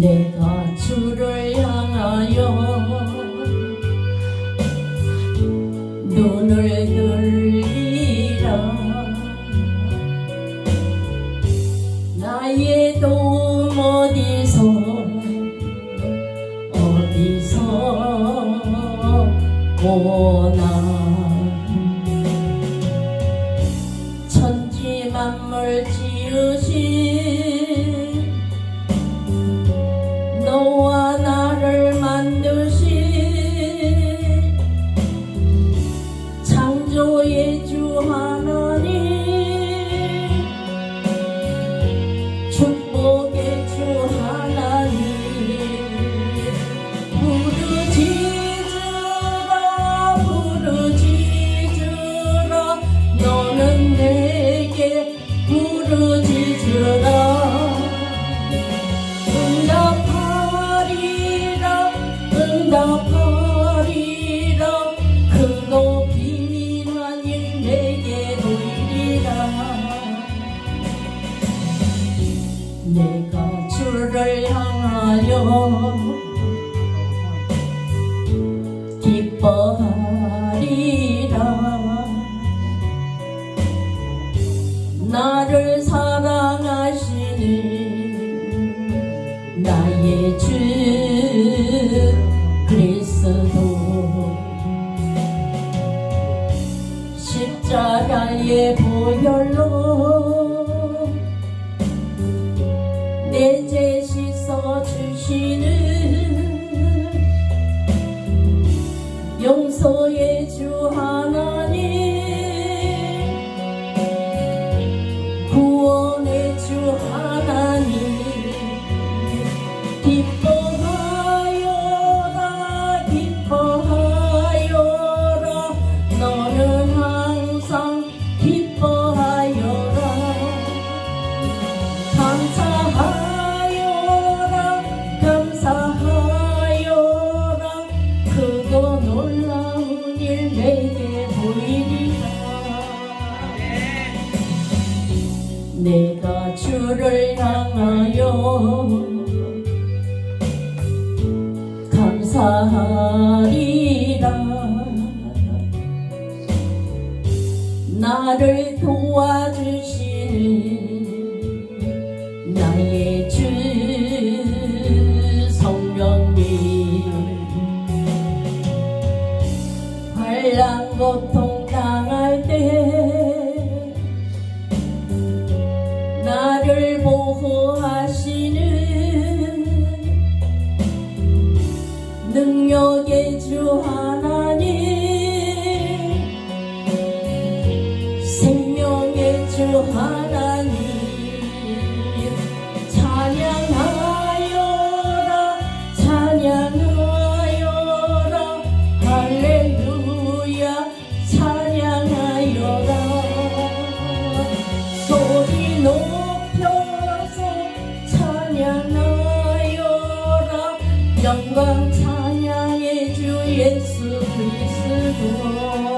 내가 주를 향하여 눈을 들리라. 나의 도움 어디서 어디서 오나. 천지 만물 지으신 주를 향하여 기뻐하리라. 나를 사랑하시는 나의 주 그리스도. 십자가의 보혈로 구원의 주 하나님 내가 주를 향하여 감사하리라. 나를 도와주시는 나의 주 성령님 환란 고 영광 찬양의 주 예수 그리스도